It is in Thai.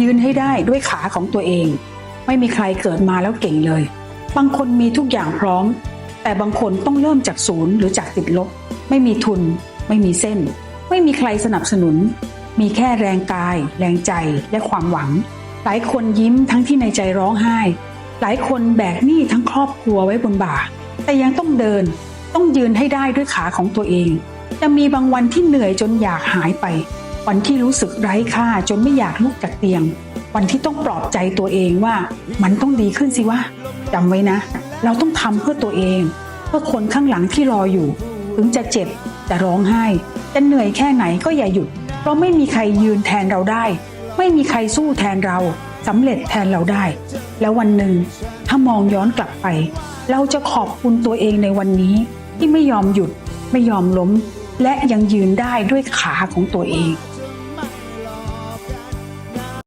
ยืนให้ได้ด้วยขาของตัวเอง ไม่มีใครเกิดมาแล้วเก่งเลย บางคนมีทุกอย่างพร้อม แต่บางคนต้องเริ่มจากศูนย์หรือจากติดลบ ไม่มีทุน ไม่มีเส้น ไม่มีใครสนับสนุน มีแค่แรงกาย แรงใจและความหวัง หลายคนยิ้มทั้งที่ในใจร้องไห้ หลายคนแบกหนี้ทั้งครอบครัวไว้บนบ่า แต่ยังต้องเดิน ต้องยืนให้ได้ด้วยขาของตัวเอง จะมีบางวันที่เหนื่อยจนอยากหายไป วันที่รู้สึกไร้ค่าจนไม่อยากลุกจากเตียง วันที่ต้องปลอบใจตัวเองว่ามันต้องดีขึ้นสิวะจำไว้นะ เราต้องทำเพื่อตัวเอง เพื่อคนข้างหลังที่รออยู่ ถึงจะเจ็บจะร้องไห้ จะเหนื่อยแค่ไหนก็อย่าหยุด เพราะไม่มีใครยืนแทนเราได้ ไม่มีใครสู้แทนเราสำเร็จแทนเราได้ แล้ววันหนึ่งถ้ามองย้อนกลับไป เราจะขอบคุณตัวเองในวันนี้ ที่ไม่ยอมหยุด ไม่ยอมล้ม และยังยืนได้ด้วยขาของตัวเอง